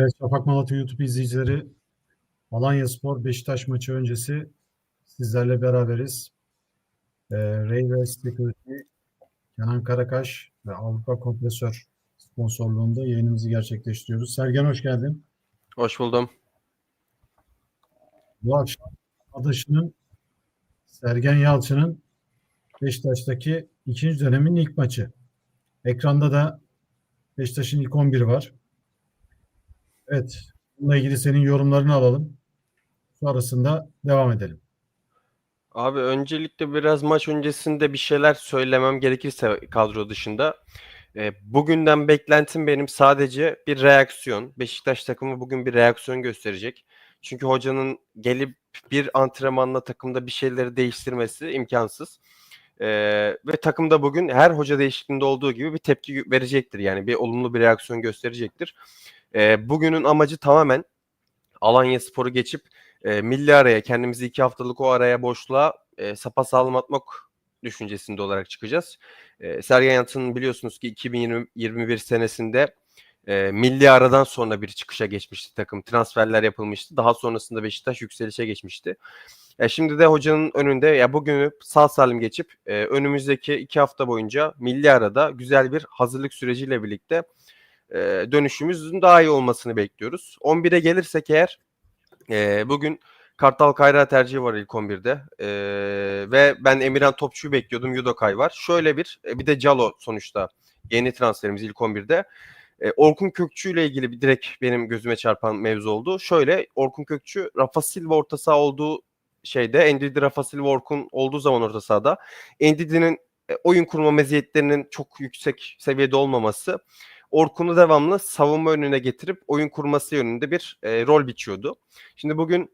Evet, Şafak Malatya YouTube izleyicileri Alanyaspor Beşiktaş maçı öncesi sizlerle beraberiz. Ee, Railways Security, Kenan Karakaş ve Avrupa Kompresör sponsorluğunda yayınımızı gerçekleştiriyoruz. Sergen hoş geldin. Hoş buldum. Bu akşam Adaşı'nın Sergen Yalçın'ın Beşiktaş'taki ikinci dönemin ilk maçı. Ekranda da Beşiktaş'ın ilk 11 var. Evet, bununla ilgili senin yorumlarını alalım. Sonrasında devam edelim. Abi öncelikle biraz maç öncesinde bir şeyler söylemem gerekirse kadro dışında. E, bugünden beklentim benim sadece bir reaksiyon. Beşiktaş takımı bugün bir reaksiyon gösterecek. Çünkü hocanın gelip bir antrenmanla takımda bir şeyleri değiştirmesi imkansız. E, ve takımda bugün her hoca değişikliğinde olduğu gibi bir tepki verecektir. Yani bir olumlu bir reaksiyon gösterecektir. E, bugünün amacı tamamen Alanya Spor'u geçip e, milli araya kendimizi iki haftalık o araya boşluğa e, sapasağlam atmak düşüncesinde olarak çıkacağız. E, Sergen Yalçın biliyorsunuz ki 2021 senesinde e, milli aradan sonra bir çıkışa geçmişti takım. Transferler yapılmıştı. Daha sonrasında Beşiktaş yükselişe geçmişti. E, şimdi de hocanın önünde ya bugünü sağ salim geçip e, önümüzdeki iki hafta boyunca milli arada güzel bir hazırlık süreciyle birlikte e, dönüşümüzün daha iyi olmasını bekliyoruz. 11'e gelirsek eğer e, bugün Kartal Kayra tercihi var ilk 11'de. E, ve ben Emirhan Topçu'yu bekliyordum. Yudokay var. Şöyle bir bir de Calo sonuçta yeni transferimiz ilk 11'de. E, Orkun Kökçü ile ilgili bir direkt benim gözüme çarpan mevzu oldu. Şöyle Orkun Kökçü Rafa Silva orta saha olduğu şeyde Endidi Rafa Silva Orkun olduğu zaman orta sahada Endidi'nin oyun kurma meziyetlerinin çok yüksek seviyede olmaması Orkun'u devamlı savunma önüne getirip oyun kurması yönünde bir e, rol biçiyordu. Şimdi bugün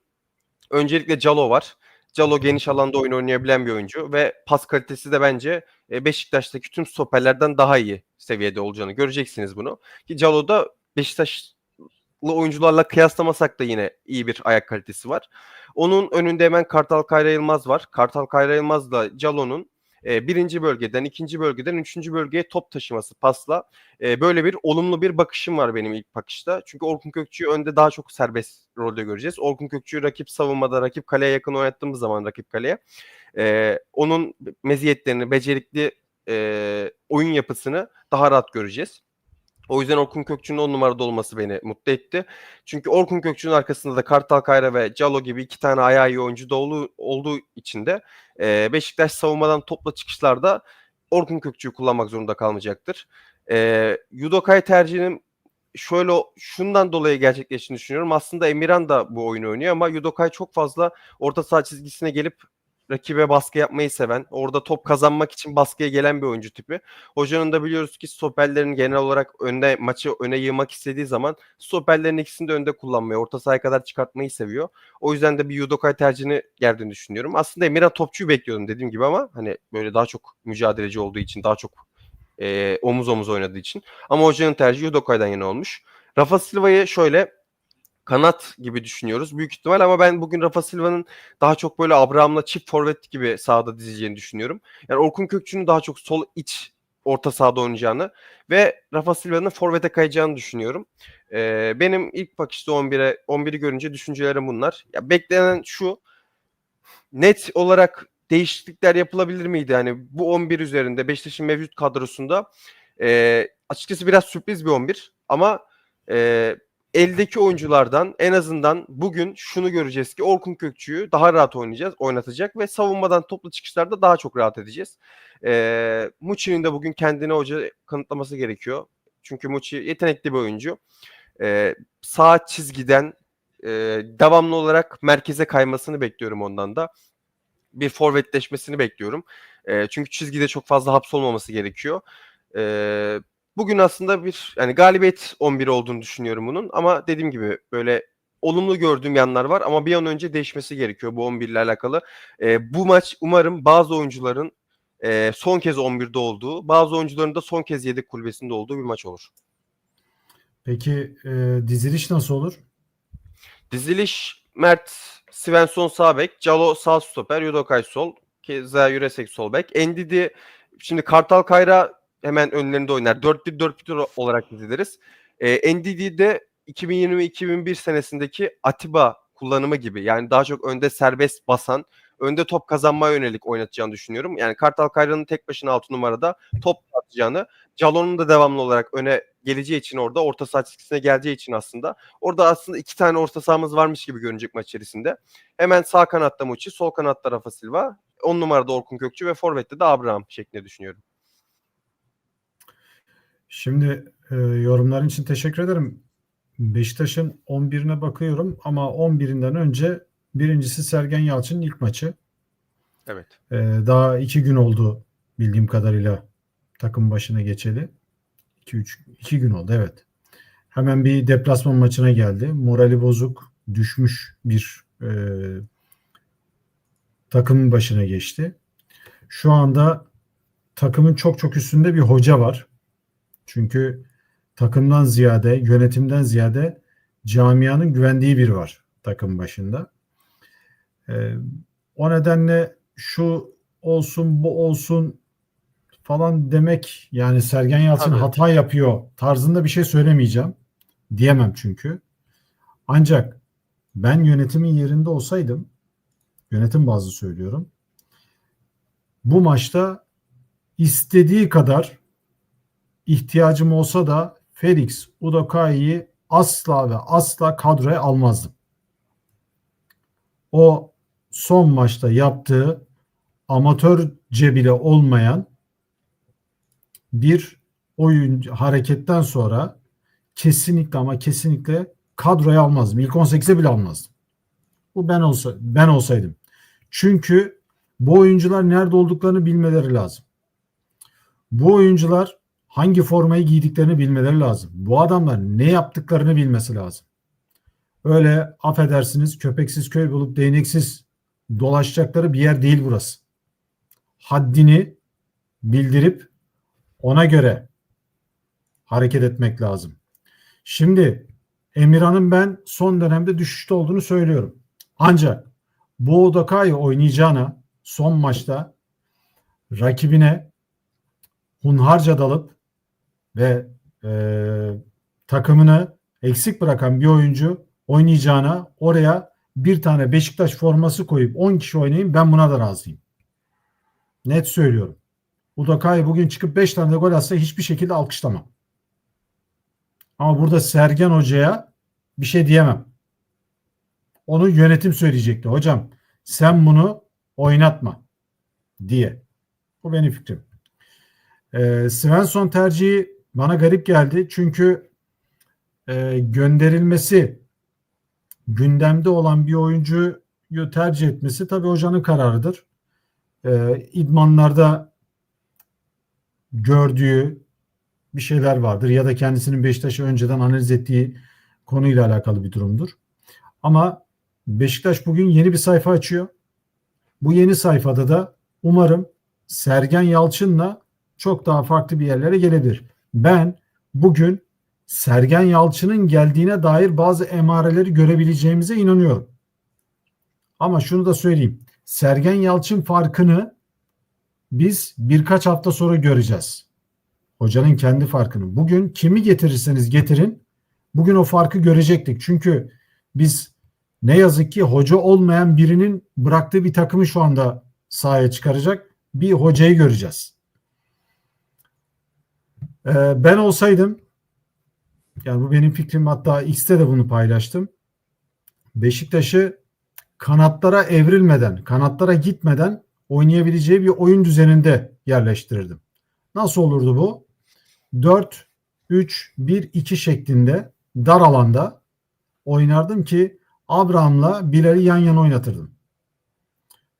öncelikle Calo var. Calo geniş alanda oyun oynayabilen bir oyuncu ve pas kalitesi de bence e, Beşiktaş'taki tüm stoperlerden daha iyi seviyede olacağını göreceksiniz bunu. Ki Calo da Beşiktaşlı oyuncularla kıyaslamasak da yine iyi bir ayak kalitesi var. Onun önünde hemen Kartal Kayra Yılmaz var. Kartal Kayra Yılmaz da Calo'nun birinci bölgeden, ikinci bölgeden, üçüncü bölgeye top taşıması pasla böyle bir olumlu bir bakışım var benim ilk bakışta. Çünkü Orkun Kökçü'yü önde daha çok serbest rolde göreceğiz. Orkun Kökçü'yü rakip savunmada, rakip kaleye yakın oynattığımız zaman rakip kaleye onun meziyetlerini, becerikli oyun yapısını daha rahat göreceğiz. O yüzden Orkun Kökçü'nün on numarada olması beni mutlu etti. Çünkü Orkun Kökçü'nün arkasında da Kartal Kayra ve Calo gibi iki tane ayağı iyi oyuncu da olduğu için de e, Beşiktaş savunmadan topla çıkışlarda Orkun Kökçü'yü kullanmak zorunda kalmayacaktır. E, Yudokay tercihinin şöyle şundan dolayı gerçekleştiğini düşünüyorum. Aslında Emirhan da bu oyunu oynuyor ama Yudokay çok fazla orta saha çizgisine gelip rakibe baskı yapmayı seven, orada top kazanmak için baskıya gelen bir oyuncu tipi. Hocanın da biliyoruz ki stoperlerin genel olarak önde maçı öne yığmak istediği zaman stoperlerin ikisini de önde kullanmayı, orta sahaya kadar çıkartmayı seviyor. O yüzden de bir Yudokay tercihini geldiğini düşünüyorum. Aslında Emirhan topçuyu bekliyordum dediğim gibi ama hani böyle daha çok mücadeleci olduğu için, daha çok e, omuz omuz oynadığı için. Ama hocanın tercihi Yudokay'dan yana olmuş. Rafa Silva'yı şöyle kanat gibi düşünüyoruz büyük ihtimal ama ben bugün Rafa Silva'nın daha çok böyle Abraham'la çift forvet gibi sahada dizeceğini düşünüyorum. Yani Orkun Kökçü'nün daha çok sol iç orta sahada oynayacağını ve Rafa Silva'nın forvete kayacağını düşünüyorum. Ee, benim ilk bakışta 11'e 11'i görünce düşüncelerim bunlar. Ya beklenen şu net olarak değişiklikler yapılabilir miydi? Yani bu 11 üzerinde Beşiktaş'ın mevcut kadrosunda e, açıkçası biraz sürpriz bir 11 ama e, eldeki oyunculardan en azından bugün şunu göreceğiz ki Orkun Kökçü'yü daha rahat oynayacağız, oynatacak ve savunmadan toplu çıkışlarda daha çok rahat edeceğiz. E, Muçi'nin de bugün kendine hoca kanıtlaması gerekiyor. Çünkü Muçi yetenekli bir oyuncu. E, sağ çizgiden e, devamlı olarak merkeze kaymasını bekliyorum ondan da. Bir forvetleşmesini bekliyorum. E, çünkü çizgide çok fazla hapsolmaması gerekiyor. E, bugün aslında bir yani galibiyet 11 olduğunu düşünüyorum bunun ama dediğim gibi böyle olumlu gördüğüm yanlar var ama bir an önce değişmesi gerekiyor bu 11 ile alakalı. E, bu maç umarım bazı oyuncuların e, son kez 11'de olduğu, bazı oyuncuların da son kez yedek kulübesinde olduğu bir maç olur. Peki e, diziliş nasıl olur? Diziliş Mert Svensson sağ bek, Calo sağ stoper, Yudokay sol, Keza Yüresek sol bek. Endidi şimdi Kartal Kayra hemen önlerinde oynar. 4-1-4-1 olarak diziliriz. E, Ndidi de 2020-2001 senesindeki Atiba kullanımı gibi. Yani daha çok önde serbest basan, önde top kazanmaya yönelik oynatacağını düşünüyorum. Yani Kartal Kayra'nın tek başına 6 numarada top atacağını, Calon'un da devamlı olarak öne geleceği için orada orta saha çizgisine geleceği için aslında orada aslında iki tane orta sahamız varmış gibi görünecek maç içerisinde. Hemen sağ kanatta Muçi, sol kanatta Rafa Silva, 10 numarada Orkun Kökçü ve forvette de Abraham şeklinde düşünüyorum. Şimdi e, yorumların için teşekkür ederim. Beşiktaş'ın 11'ine bakıyorum ama 11'inden önce birincisi Sergen Yalçın'ın ilk maçı. Evet. E, daha iki gün oldu bildiğim kadarıyla takım başına geçeli. 2-3 2 gün oldu evet. Hemen bir deplasman maçına geldi. Morali bozuk, düşmüş bir e, takımın başına geçti. Şu anda takımın çok çok üstünde bir hoca var. Çünkü takımdan ziyade, yönetimden ziyade camianın güvendiği biri var takım başında. Ee, o nedenle şu olsun, bu olsun falan demek yani Sergen Yalçın Tabii. hata yapıyor tarzında bir şey söylemeyeceğim. Diyemem çünkü. Ancak ben yönetimin yerinde olsaydım yönetim bazlı söylüyorum. Bu maçta istediği kadar ihtiyacım olsa da Felix Udokai'yi asla ve asla kadroya almazdım. O son maçta yaptığı amatörce bile olmayan bir oyun hareketten sonra kesinlikle ama kesinlikle kadroya almazdım. İlk 18'e bile almazdım. Bu ben olsa ben olsaydım. Çünkü bu oyuncular nerede olduklarını bilmeleri lazım. Bu oyuncular hangi formayı giydiklerini bilmeleri lazım. Bu adamlar ne yaptıklarını bilmesi lazım. Öyle affedersiniz köpeksiz köy bulup değneksiz dolaşacakları bir yer değil burası. Haddini bildirip ona göre hareket etmek lazım. Şimdi Emirhan'ın ben son dönemde düşüşte olduğunu söylüyorum. Ancak bu Odokai oynayacağına son maçta rakibine hunharca dalıp ve e, takımını eksik bırakan bir oyuncu oynayacağına oraya bir tane Beşiktaş forması koyup 10 kişi oynayayım ben buna da razıyım. Net söylüyorum. Udokai bugün çıkıp 5 tane de gol atsa hiçbir şekilde alkışlamam. Ama burada Sergen Hoca'ya bir şey diyemem. Onu yönetim söyleyecekti. Hocam sen bunu oynatma diye. Bu benim fikrim. Ee, Svensson tercihi bana garip geldi. Çünkü e, gönderilmesi gündemde olan bir oyuncuyu tercih etmesi tabii hocanın kararıdır. Ee, idmanlarda gördüğü bir şeyler vardır ya da kendisinin Beşiktaş'ı önceden analiz ettiği konuyla alakalı bir durumdur. Ama Beşiktaş bugün yeni bir sayfa açıyor. Bu yeni sayfada da umarım Sergen Yalçın'la çok daha farklı bir yerlere gelebilir. Ben bugün Sergen Yalçın'ın geldiğine dair bazı emareleri görebileceğimize inanıyorum. Ama şunu da söyleyeyim. Sergen Yalçın farkını biz birkaç hafta sonra göreceğiz. Hocanın kendi farkını. Bugün kimi getirirseniz getirin bugün o farkı görecektik. Çünkü biz ne yazık ki hoca olmayan birinin bıraktığı bir takımı şu anda sahaya çıkaracak bir hocayı göreceğiz. Ee, ben olsaydım yani bu benim fikrim hatta X'te de bunu paylaştım. Beşiktaş'ı kanatlara evrilmeden, kanatlara gitmeden oynayabileceği bir oyun düzeninde yerleştirirdim. Nasıl olurdu bu? 4 3 1 2 şeklinde dar alanda oynardım ki Abraham'la Bilal'i yan yana oynatırdım.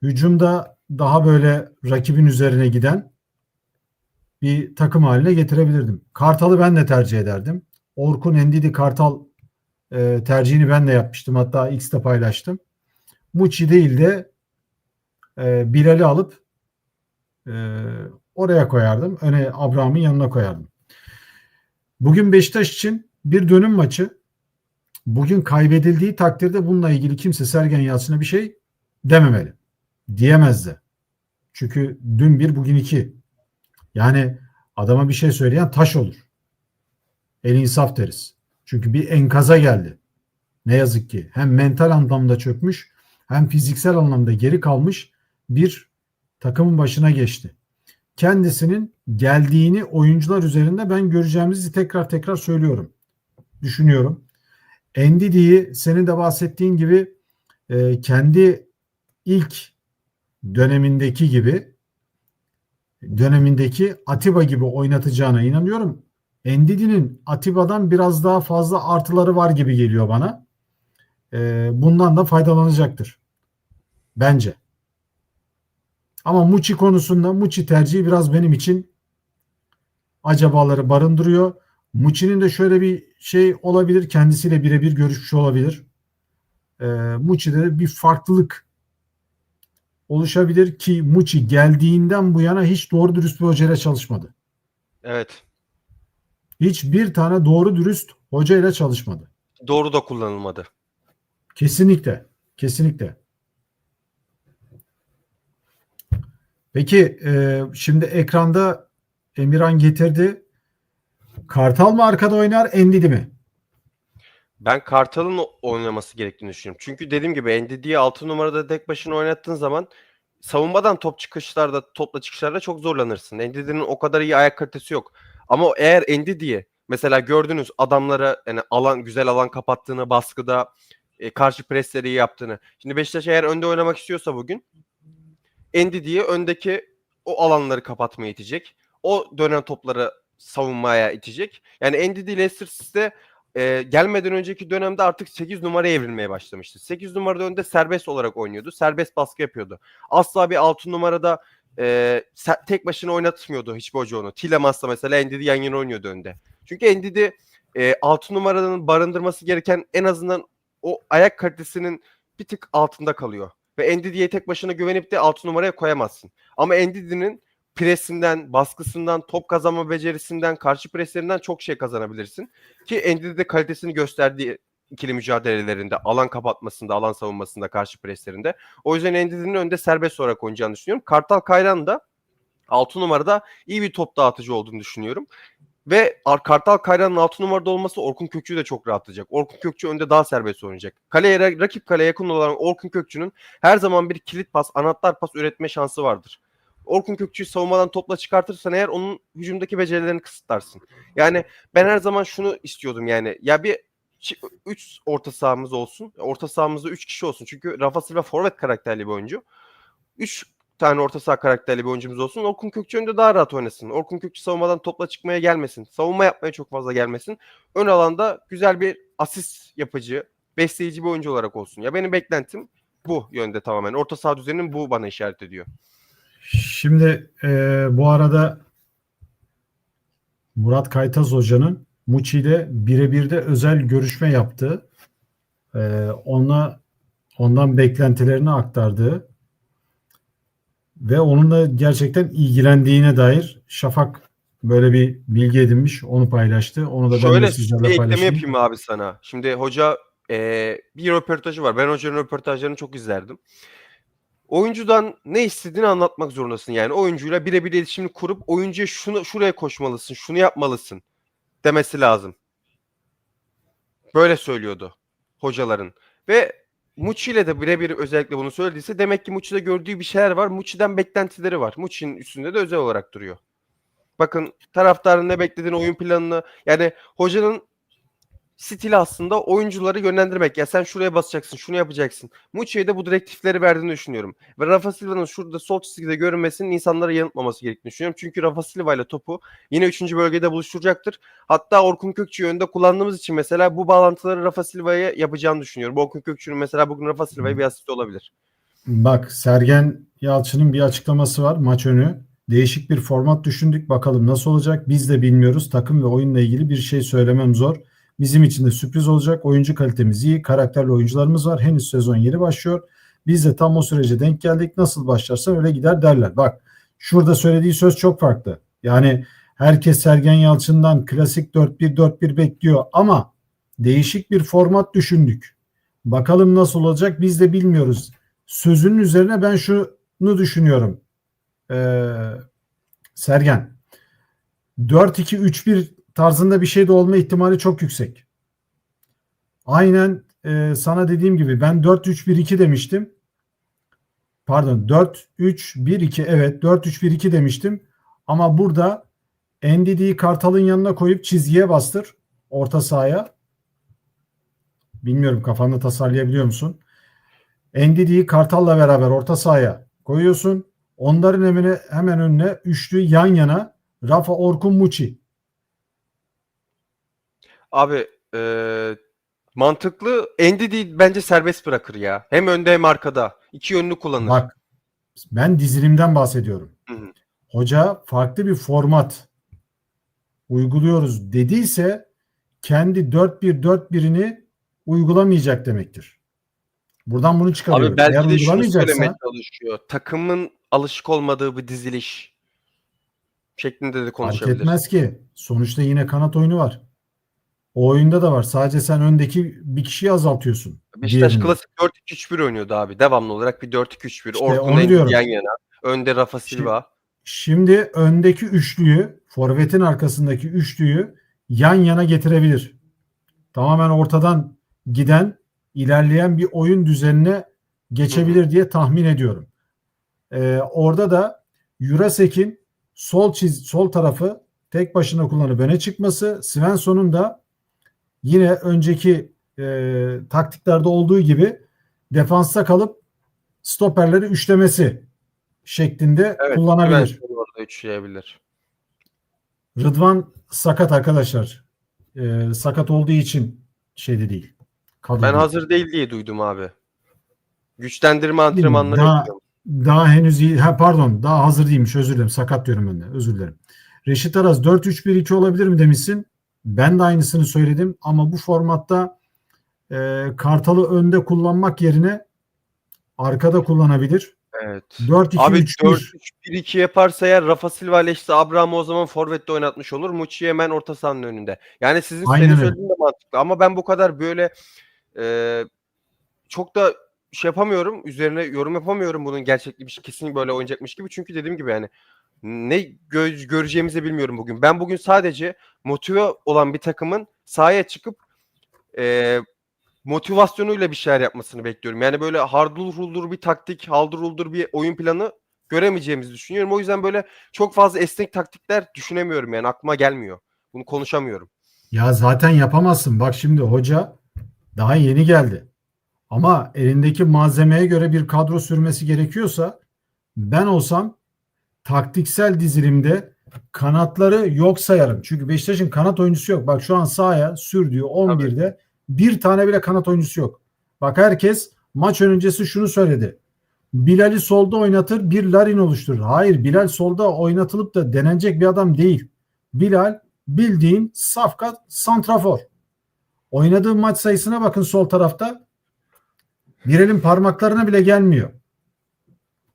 Hücumda daha böyle rakibin üzerine giden bir takım haline getirebilirdim. Kartal'ı ben de tercih ederdim. Orkun Endidi Kartal e, tercihini ben de yapmıştım. Hatta X'te paylaştım. Muçi değil de e, Bilal'i alıp e, oraya koyardım. Öne Abraham'ın yanına koyardım. Bugün Beşiktaş için bir dönüm maçı. Bugün kaybedildiği takdirde bununla ilgili kimse Sergen Yalçın'a bir şey dememeli. Diyemez de. Çünkü dün bir bugün iki. Yani adama bir şey söyleyen taş olur. El insaf deriz. Çünkü bir enkaza geldi. Ne yazık ki hem mental anlamda çökmüş hem fiziksel anlamda geri kalmış bir takımın başına geçti. Kendisinin geldiğini oyuncular üzerinde ben göreceğimizi tekrar tekrar söylüyorum. Düşünüyorum. Endidi'yi senin de bahsettiğin gibi e, kendi ilk dönemindeki gibi dönemindeki Atiba gibi oynatacağına inanıyorum. Endidi'nin Atiba'dan biraz daha fazla artıları var gibi geliyor bana. E, bundan da faydalanacaktır. Bence. Ama Muçi konusunda Muçi tercihi biraz benim için acabaları barındırıyor. Muçi'nin de şöyle bir şey olabilir. Kendisiyle birebir görüşmüş olabilir. E, Muçi'de de bir farklılık oluşabilir ki Muçi geldiğinden bu yana hiç doğru dürüst bir hocayla çalışmadı. Evet. Hiçbir tane doğru dürüst hocayla çalışmadı. Doğru da kullanılmadı. Kesinlikle. Kesinlikle. Peki e, şimdi ekranda Emirhan getirdi. Kartal mı arkada oynar, Endidi mi? Ben Kartal'ın oynaması gerektiğini düşünüyorum. Çünkü dediğim gibi Ndidi'yi 6 numarada tek başına oynattığın zaman savunmadan top çıkışlarda, topla çıkışlarda çok zorlanırsın. Ndidi'nin o kadar iyi ayak kalitesi yok. Ama eğer Ndidi'yi mesela gördünüz adamlara yani alan güzel alan kapattığını, baskıda e, karşı presleri iyi yaptığını. Şimdi Beşiktaş eğer önde oynamak istiyorsa bugün Ndidi'yi öndeki o alanları kapatmaya itecek. O dönen topları savunmaya itecek. Yani Ndidi Leicester City'de e, gelmeden önceki dönemde artık 8 numaraya evrilmeye başlamıştı. 8 numarada önde serbest olarak oynuyordu. Serbest baskı yapıyordu. Asla bir 6 numarada e, tek başına oynatmıyordu hiçbir hoca onu. Tillemans'la mesela Ndidi yan yana oynuyordu önde. Çünkü Ndidi e, 6 numaranın barındırması gereken en azından o ayak kalitesinin bir tık altında kalıyor. Ve Ndidi'ye tek başına güvenip de 6 numaraya koyamazsın. Ama Ndidi'nin presinden, baskısından, top kazanma becerisinden, karşı preslerinden çok şey kazanabilirsin. Ki Ndidi de kalitesini gösterdiği ikili mücadelelerinde, alan kapatmasında, alan savunmasında, karşı preslerinde. O yüzden Ndidi'nin önde serbest olarak oynayacağını düşünüyorum. Kartal Kayran da 6 numarada iyi bir top dağıtıcı olduğunu düşünüyorum. Ve Ar- Kartal Kayran'ın 6 numarada olması Orkun Kökçü'yü de çok rahatlayacak. Orkun Kökçü önde daha serbest oynayacak. Kaleye, ra- rakip kaleye yakın olan Orkun Kökçü'nün her zaman bir kilit pas, anahtar pas üretme şansı vardır. Orkun Kökçü'yü savunmadan topla çıkartırsan eğer onun hücumdaki becerilerini kısıtlarsın. Yani ben her zaman şunu istiyordum yani. Ya bir 3 orta sahamız olsun. Orta sahamızda 3 kişi olsun. Çünkü Rafa Silva forvet karakterli bir oyuncu. 3 tane orta saha karakterli bir oyuncumuz olsun. Orkun Kökçü önde daha rahat oynasın. Orkun Kökçü savunmadan topla çıkmaya gelmesin. Savunma yapmaya çok fazla gelmesin. Ön alanda güzel bir asist yapıcı, besleyici bir oyuncu olarak olsun. Ya benim beklentim bu yönde tamamen. Orta saha düzeninin bu bana işaret ediyor. Şimdi e, bu arada Murat Kaytaz Hoca'nın Muçi ile birebir de özel görüşme yaptığı, e, ona ondan beklentilerini aktardığı ve onunla gerçekten ilgilendiğine dair Şafak böyle bir bilgi edinmiş, onu paylaştı. Onu da ben de Şöyle bir sizlerle ekleme paylaşayım. yapayım abi sana. Şimdi hoca eee, bir röportajı var. Ben hocanın röportajlarını çok izlerdim. Oyuncudan ne istediğini anlatmak zorundasın. Yani oyuncuyla birebir iletişimini kurup oyuncuya şunu şuraya koşmalısın, şunu yapmalısın demesi lazım. Böyle söylüyordu hocaların. Ve Muçi ile de birebir özellikle bunu söylediyse demek ki Muçi'de gördüğü bir şeyler var. Muçi'den beklentileri var. Muçi'nin üstünde de özel olarak duruyor. Bakın taraftarın ne beklediğini, oyun planını yani hocanın stili aslında oyuncuları yönlendirmek. Ya sen şuraya basacaksın, şunu yapacaksın. Muçi'ye de bu direktifleri verdiğini düşünüyorum. Ve Rafa Silva'nın şurada sol çizgide görünmesinin insanları yanıltmaması gerektiğini düşünüyorum. Çünkü Rafa Silva ile topu yine 3. bölgede buluşturacaktır. Hatta Orkun Kökçü'yü önde kullandığımız için mesela bu bağlantıları Rafa Silva'ya yapacağını düşünüyorum. Orkun Kökçü'nün mesela bugün Rafa Silva'ya bir asist olabilir. Bak Sergen Yalçın'ın bir açıklaması var maç önü. Değişik bir format düşündük. Bakalım nasıl olacak? Biz de bilmiyoruz. Takım ve oyunla ilgili bir şey söylemem zor. Bizim için de sürpriz olacak. Oyuncu kalitemiz iyi. Karakterli oyuncularımız var. Henüz sezon yeni başlıyor. Biz de tam o sürece denk geldik. Nasıl başlarsa öyle gider derler. Bak şurada söylediği söz çok farklı. Yani herkes Sergen Yalçın'dan klasik 4-1-4-1 bekliyor ama değişik bir format düşündük. Bakalım nasıl olacak biz de bilmiyoruz. Sözünün üzerine ben şunu düşünüyorum. Ee, Sergen 4-2-3-1 tarzında bir şey de olma ihtimali çok yüksek. aynen e, sana dediğim gibi ben 4-3-1-2 demiştim. Pardon 4-3-1-2 evet 4-3-1-2 demiştim. Ama burada Endidi'yi Kartal'ın yanına koyup çizgiye bastır orta sahaya. Bilmiyorum kafanda tasarlayabiliyor musun? Endidi'yi Kartal'la beraber orta sahaya koyuyorsun. Onların hemen, hemen önüne üçlü yan yana Rafa Orkun Muçi. Abi eee, mantıklı. Değil bence serbest bırakır ya. Hem önde hem arkada. İki yönlü kullanır. Bak ben dizilimden bahsediyorum. Hı hı. Hoca farklı bir format uyguluyoruz dediyse kendi 4-1-4-1'ini uygulamayacak demektir. Buradan bunu çıkarıyorum. Abi belki Eğer de şunu söylemeye çalışıyor. Takımın alışık olmadığı bir diziliş şeklinde de fark konuşabilir. etmez ki. Sonuçta yine kanat oyunu var. O oyunda da var. Sadece sen öndeki bir kişiyi azaltıyorsun. Beşiktaş Diğerini. klasik 4-2-3-1 oynuyordu abi. Devamlı olarak bir 4-2-3-1. İşte Orkun Engin yan yana. Önde Rafa Şimdi- Silva. Şimdi öndeki üçlüyü, forvetin arkasındaki üçlüyü yan yana getirebilir. Tamamen ortadan giden, ilerleyen bir oyun düzenine geçebilir diye tahmin ediyorum. Ee, orada da Jurasek'in sol çiz sol tarafı tek başına kullanıp öne çıkması, Svensson'un da yine önceki e, taktiklerde olduğu gibi defansta kalıp stoperleri üçlemesi şeklinde Evet. kullanabilir. Orada üçleyebilir. Rıdvan sakat arkadaşlar. Ee, sakat olduğu için şeyde değil. Kadroda Ben hazır değil diye duydum abi. Güçlendirme antrenmanları Daha-. Daha henüz iyi. Ha, pardon daha hazır değilmiş. Özür dilerim. Sakat diyorum ben de. Özür dilerim. Reşit Araz 4-3-1-2 olabilir mi demişsin. Ben de aynısını söyledim ama bu formatta e, Kartal'ı önde kullanmak yerine arkada kullanabilir. Evet. 4-2-3-1 Abi 4-3-1-2 yaparsa eğer Rafa Silva ile işte Abraham'ı o zaman forvette oynatmış olur. Muçi hemen orta sahanın önünde. Yani sizin senin öyle. söylediğin de mantıklı ama ben bu kadar böyle e, çok da şey yapamıyorum. Üzerine yorum yapamıyorum bunun gerçekmiş kesin böyle oynayacakmış gibi. Çünkü dediğim gibi yani ne gö- göreceğimizi bilmiyorum bugün. Ben bugün sadece motive olan bir takımın sahaya çıkıp e, motivasyonuyla bir şeyler yapmasını bekliyorum. Yani böyle hardur huldur bir taktik, haldır huldur bir oyun planı göremeyeceğimizi düşünüyorum. O yüzden böyle çok fazla esnek taktikler düşünemiyorum yani aklıma gelmiyor. Bunu konuşamıyorum. Ya zaten yapamazsın. Bak şimdi hoca daha yeni geldi. Ama elindeki malzemeye göre bir kadro sürmesi gerekiyorsa ben olsam taktiksel dizilimde kanatları yok sayarım. Çünkü Beşiktaş'ın kanat oyuncusu yok. Bak şu an sahaya sürdüğü 11'de bir tane bile kanat oyuncusu yok. Bak herkes maç öncesi şunu söyledi. Bilal'i solda oynatır bir Larin oluşturur. Hayır Bilal solda oynatılıp da denenecek bir adam değil. Bilal bildiğin safkat santrafor. Oynadığı maç sayısına bakın sol tarafta. Bir elin parmaklarına bile gelmiyor.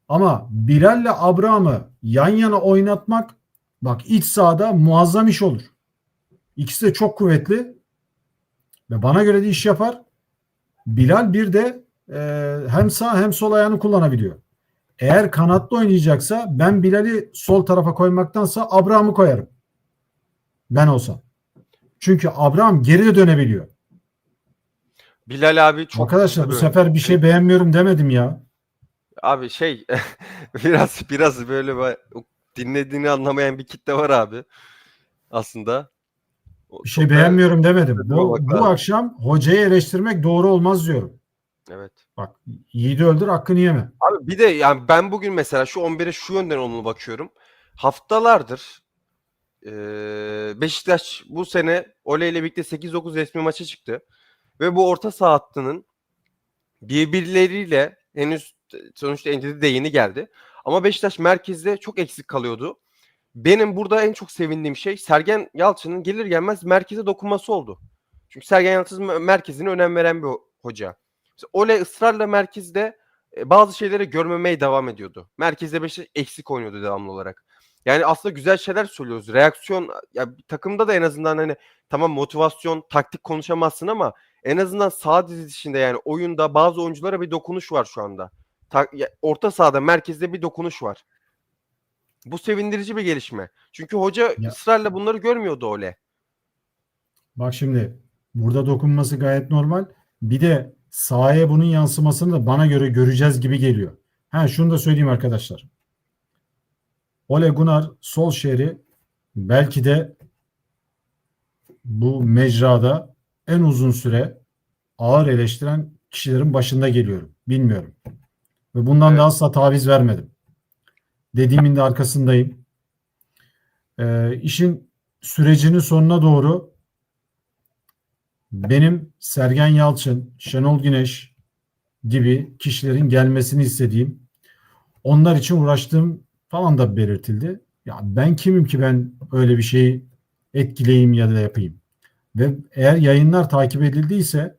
Ama Bilal'le Abraham'ı yan yana oynatmak bak iç sahada muazzam iş olur. İkisi de çok kuvvetli ve bana göre de iş yapar. Bilal bir de e, hem sağ hem sol ayağını kullanabiliyor. Eğer kanatlı oynayacaksa ben Bilal'i sol tarafa koymaktansa Abraham'ı koyarım. Ben olsam. Çünkü Abraham geri de dönebiliyor. Bilal abi çok Arkadaşlar bu sefer bir şey beğenmiyorum demedim ya. Abi şey biraz biraz böyle ba- dinlediğini anlamayan bir kitle var abi aslında. O Bir şey beğenmiyorum demedim. Bu, bu akşam hocayı eleştirmek doğru olmaz diyorum. Evet. Bak yiğidi öldür hakkını yeme. Abi bir de yani ben bugün mesela şu 11'e şu yönden olumlu bakıyorum. Haftalardır eee, Beşiktaş bu sene Ole ile birlikte 8-9 resmi maça çıktı. Ve bu orta saha hattının birbirleriyle henüz sonuçta Endidi de yeni geldi. Ama Beşiktaş merkezde çok eksik kalıyordu. Benim burada en çok sevindiğim şey Sergen Yalçın'ın gelir gelmez merkeze dokunması oldu. Çünkü Sergen Yalçın me- merkezine önem veren bir ho- hoca. Mesela Ole ısrarla merkezde e, bazı şeyleri görmemeye devam ediyordu. Merkezde Beşiktaş eksik oynuyordu devamlı olarak. Yani aslında güzel şeyler söylüyoruz. Reaksiyon ya takımda da en azından hani tamam motivasyon, taktik konuşamazsın ama en azından sağ dizilişinde yani oyunda bazı oyunculara bir dokunuş var şu anda. Ta- ya, orta sahada merkezde bir dokunuş var. Bu sevindirici bir gelişme. Çünkü hoca Ya- ısrarla bunları görmüyordu Ole. Bak şimdi Burada dokunması gayet normal. Bir de sahaya bunun yansımasını da bana göre göreceğiz gibi geliyor. Ha şunu da söyleyeyim arkadaşlar. Ole Gunnar Solskjaer'i belki de bu mecrada en uzun süre ağır eleştiren kişilerin başında geliyorum. Bilmiyorum. Ve bundan Evet. da asla taviz vermedim. Dediğimin de arkasındayım. Ee, işin sürecinin sonuna doğru benim Sergen Yalçın, Şenol Güneş gibi kişilerin gelmesini istediğim, onlar için uğraştığım falan da belirtildi. Ya ben kimim ki ben öyle bir şeyi etkileyeyim ya da yapayım. Ve eğer yayınlar takip edildiyse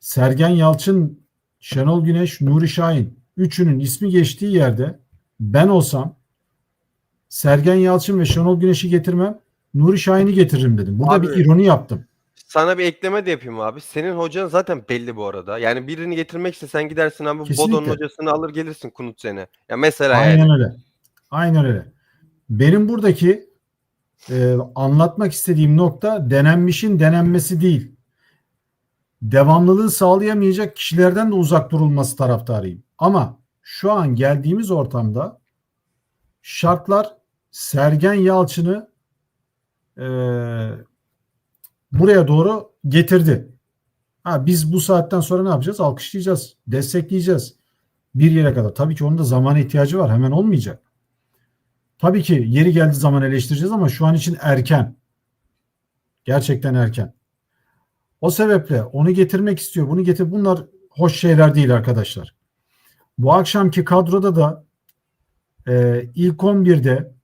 Sergen Yalçın, Şenol Güneş, Nuri Şahin üçünün ismi geçtiği yerde ben olsam Sergen Yalçın ve Şenol Güneş'i getirmem. Nuri Şahin'i getiririm dedim. Burada Abi- bir ironi yaptım. Sana bir ekleme de yapayım abi. Senin hocan zaten belli bu arada. Yani birini getirmek istesen gidersin abi Kesinlikle. Bodo'nun hocasını alır gelirsin Kunut seni. Ya mesela Aynen yani. öyle. Aynen öyle. Benim buradaki e, anlatmak istediğim nokta denenmişin denenmesi değil. Devamlılığı sağlayamayacak kişilerden de uzak durulması taraftarıyım. Ama şu an geldiğimiz ortamda şartlar Sergen Yalçın'ı e, buraya doğru getirdi. Ha, biz bu saatten sonra ne yapacağız? Alkışlayacağız, destekleyeceğiz. Bir yere kadar. Tabii ki onun da zamana ihtiyacı var. Hemen olmayacak. Tabii ki yeri geldiği zaman eleştireceğiz ama şu an için erken. Gerçekten erken. O sebeple onu getirmek istiyor. Bunu getir. Bunlar hoş şeyler değil arkadaşlar. Bu akşamki kadroda da e, ilk 11'de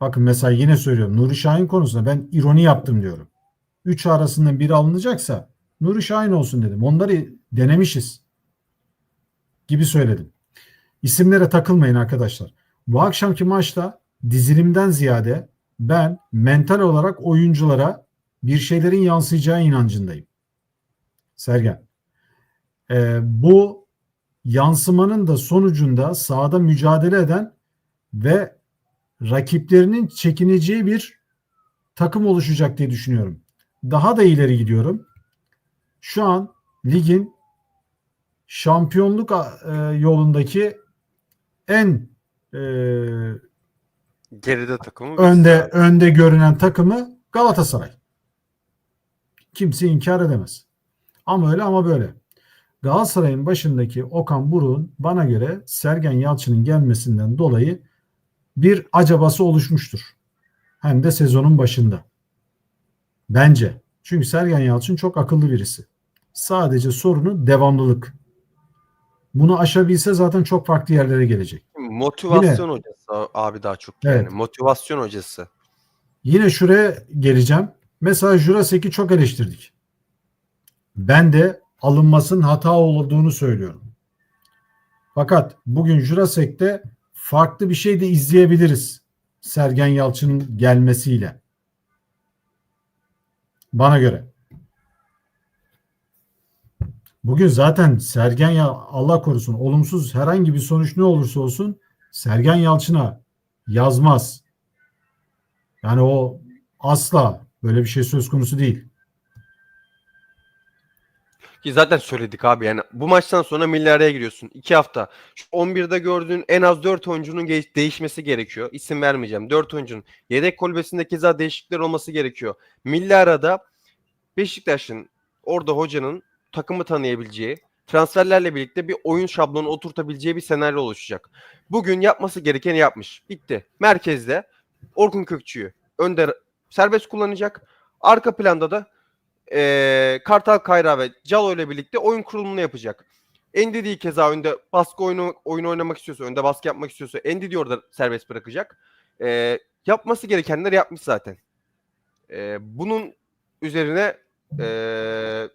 bakın mesela yine söylüyorum Nuri Şahin konusunda ben ironi yaptım diyorum. 3 arasından biri alınacaksa Nuri Şahin olsun dedim. Onları denemişiz gibi söyledim. İsimlere takılmayın arkadaşlar. Bu akşamki maçta dizilimden ziyade ben mental olarak oyunculara bir şeylerin yansıyacağı inancındayım. Sergen. Ee, bu yansımanın da sonucunda sahada mücadele eden ve rakiplerinin çekineceği bir takım oluşacak diye düşünüyorum. Daha da ileri gidiyorum. Şu an ligin şampiyonluk e, yolundaki en e, Geride takımı. önde önde görünen takımı Galatasaray. Kimse inkar edemez. Ama öyle ama böyle. Galatasaray'ın başındaki Okan Buruk'un bana göre Sergen Yalçın'ın gelmesinden dolayı bir acabası oluşmuştur. Hem de sezonun başında. Bence. Çünkü Sergen Yalçın çok akıllı birisi. Sadece sorunu devamlılık. Bunu aşabilse zaten çok farklı yerlere gelecek. Motivasyon hocası abi daha çok Evet. yani. Motivasyon hocası. Yine şuraya geleceğim. Mesela Jurasek'i çok eleştirdik. Ben de alınmasının hata olduğunu söylüyorum. Fakat bugün Jurasek'te farklı bir şey de izleyebiliriz. Sergen Yalçın'ın gelmesiyle. Bana göre. Bugün zaten Sergen ya Allah korusun olumsuz herhangi bir sonuç ne olursa olsun Sergen Yalçın'a yazmaz. Yani o asla böyle bir şey söz konusu değil. Ki zaten söyledik abi yani bu maçtan sonra milli araya giriyorsun. 2 hafta. Şu 11'de gördüğün en az 4 oyuncunun değişmesi gerekiyor. İsim vermeyeceğim. 4 oyuncunun. Yedek kulübesinde keza değişiklikler olması gerekiyor. Milli arada Beşiktaş'ın orada hocanın takımı tanıyabileceği, transferlerle birlikte bir oyun şablonu oturtabileceği bir senaryo oluşacak. Bugün yapması gerekeni yapmış. Bitti. Merkezde Orkun Kökçü'yü önde serbest kullanacak. Arka planda da eee, Kartal Kayra ve Calo ile birlikte oyun kurulumunu yapacak. Endidi keza önde baskı oyunu oyun oynamak istiyorsa, önde baskı yapmak istiyorsa Endidi orada serbest bırakacak. Eee, yapması gerekenleri yapmış zaten. Eee, bunun üzerine eee,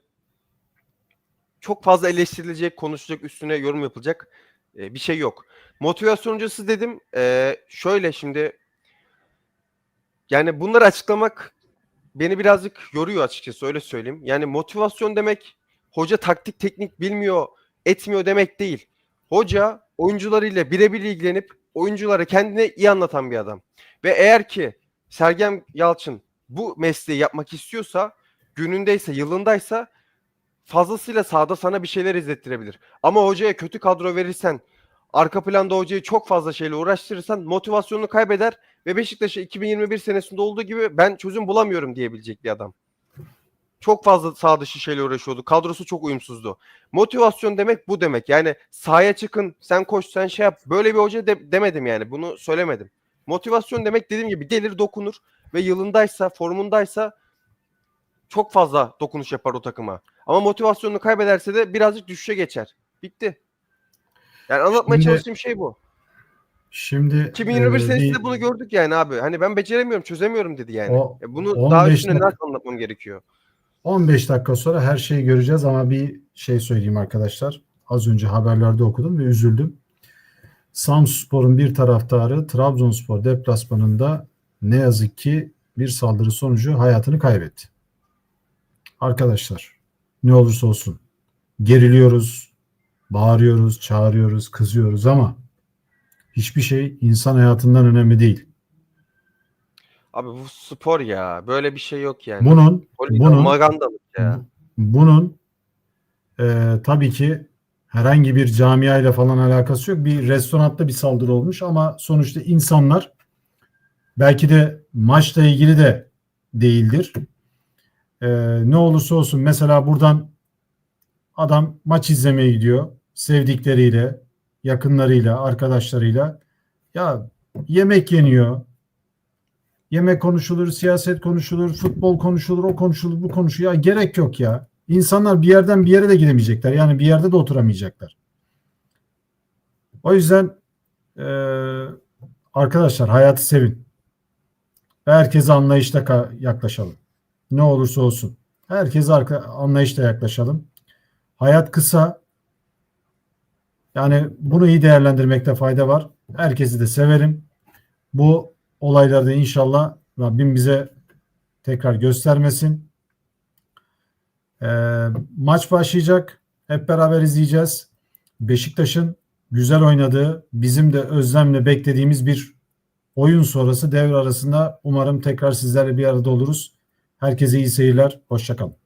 çok fazla eleştirilecek, konuşulacak, üstüne yorum yapılacak eee, bir şey yok. Motivasyoncusu dedim. Eee, şöyle şimdi yani bunları açıklamak beni birazcık yoruyor açıkçası öyle söyleyeyim. Yani motivasyon demek hoca taktik teknik bilmiyor, etmiyor demek değil. Hoca oyuncularıyla birebir ilgilenip oyunculara kendine iyi anlatan bir adam. Ve eğer ki Sergen Yalçın bu mesleği yapmak istiyorsa, günündeyse, yılındaysa fazlasıyla sahada sana bir şeyler izlettirebilir. Ama hocaya kötü kadro verirsen, arka planda hocayı çok fazla şeyle uğraştırırsan motivasyonunu kaybeder ve Beşiktaş'a 2021 senesinde olduğu gibi ben çözüm bulamıyorum diyebilecek bir adam. Çok fazla sağ dışı şeyle uğraşıyordu. Kadrosu çok uyumsuzdu. Motivasyon demek bu demek. Yani sahaya çıkın, sen koş, sen şey yap. Böyle bir hoca de- demedim yani. Bunu söylemedim. Motivasyon demek dediğim gibi gelir dokunur ve yılındaysa, formundaysa çok fazla dokunuş yapar o takıma. Ama motivasyonunu kaybederse de birazcık düşüşe geçer. Bitti. Yani anlatmaya Şimdi- çalıştığım şey bu. Şimdi 2021 e, senesinde bir- bunu gördük yani abi. Hani ben beceremiyorum, çözemiyorum dedi yani. O E bunu 15 daha üstüne dakika- nasıl anlatmam gerekiyor? 15 dakika sonra her şeyi göreceğiz ama bir şey söyleyeyim arkadaşlar. Az önce haberlerde okudum ve üzüldüm. Samspor'un bir taraftarı Trabzonspor deplasmanında ne yazık ki bir saldırı sonucu hayatını kaybetti. Arkadaşlar ne olursa olsun geriliyoruz, bağırıyoruz, çağırıyoruz, kızıyoruz ama hiçbir şey insan hayatından önemli değil. Abi bu spor ya. Böyle bir şey yok yani. Bunun Politika, bunun magandalık ya. Bunun e, tabii ki herhangi bir camiayla falan alakası yok. Bir restoranda bir saldırı olmuş ama sonuçta insanlar belki de maçla ilgili de değildir. E, ne olursa olsun mesela buradan adam maç izlemeye gidiyor sevdikleriyle, yakınlarıyla, arkadaşlarıyla. Ya yemek yeniyor. Yemek konuşulur, siyaset konuşulur, futbol konuşulur, o konuşulur, bu konuşulur. Ya gerek yok ya. İnsanlar bir yerden bir yere de gidemeyecekler. Yani bir yerde de oturamayacaklar. O yüzden eee, arkadaşlar hayatı sevin. Herkese anlayışla yaklaşalım. Ne olursa olsun. Herkese anlayışla yaklaşalım. Hayat kısa. Yani bunu iyi değerlendirmekte fayda var. Herkesi de severim. Bu olaylarda inşallah Rabbim bize tekrar göstermesin. Ee, maç başlayacak. Hep beraber izleyeceğiz. Beşiktaş'ın güzel oynadığı, bizim de özlemle beklediğimiz bir oyun sonrası devre arasında umarım tekrar sizlerle bir arada oluruz. Herkese iyi seyirler. Hoşçakalın.